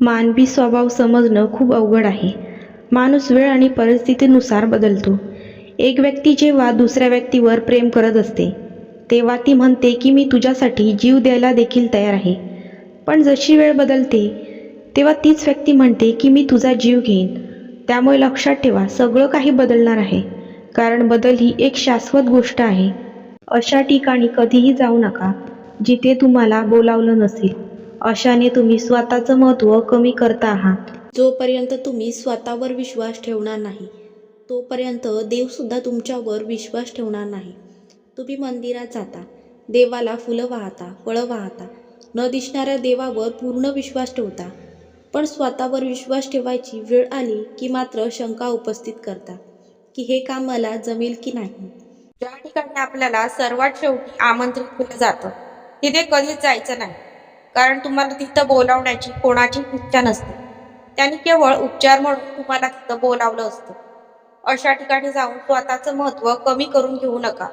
मानवी स्वभाव समजणं खूप अवघड आहे. माणूस वेळ आणि परिस्थितीनुसार बदलतो. एक व्यक्ती जेव्हा दुसऱ्या व्यक्तीवर प्रेम करत असते तेव्हा ती म्हणते की मी तुझ्यासाठी जीव द्यायला देखील तयार आहे. पण जशी वेळ बदलते तेव्हा तीच व्यक्ती म्हणते की मी तुझा जीव घेईन. त्यामुळे लक्षात ठेवा सगळं काही बदलणार आहे. कारण बदल ही एक शाश्वत गोष्ट आहे. अशा ठिकाणी कधीही जाऊ नका जिथे तुम्हाला बोलावलं नसेल. अशाने तुम्ही स्वतःचं महत्त्व कमी करता आहात. जोपर्यंत तुम्ही स्वतःवर विश्वास ठेवणार नाही तोपर्यंत देवसुद्धा तुमच्यावर विश्वास ठेवणार नाही. तुम्ही मंदिरात जाता देवाला फुलं वाहता फळं वाहता न दिसणाऱ्या देवावर पूर्ण विश्वास ठेवता पण स्वतःवर विश्वास ठेवायची वेळ आली की मात्र शंका उपस्थित करता की हे काम मला जमेल की नाही. ज्या ठिकाणी आपल्याला सर्वात शेवटी आमंत्रित केलं जातं तिथे कधीच जायचं नाही. कारण तुम्हाला तिथं बोलावण्याची कोणाची इच्छा नसते. त्यांनी केवळ उपचार म्हणून तुम्हाला तिथं बोलावलं असतं. अशा ठिकाणी जाऊन स्वतःचं महत्त्व कमी करून घेऊ नका.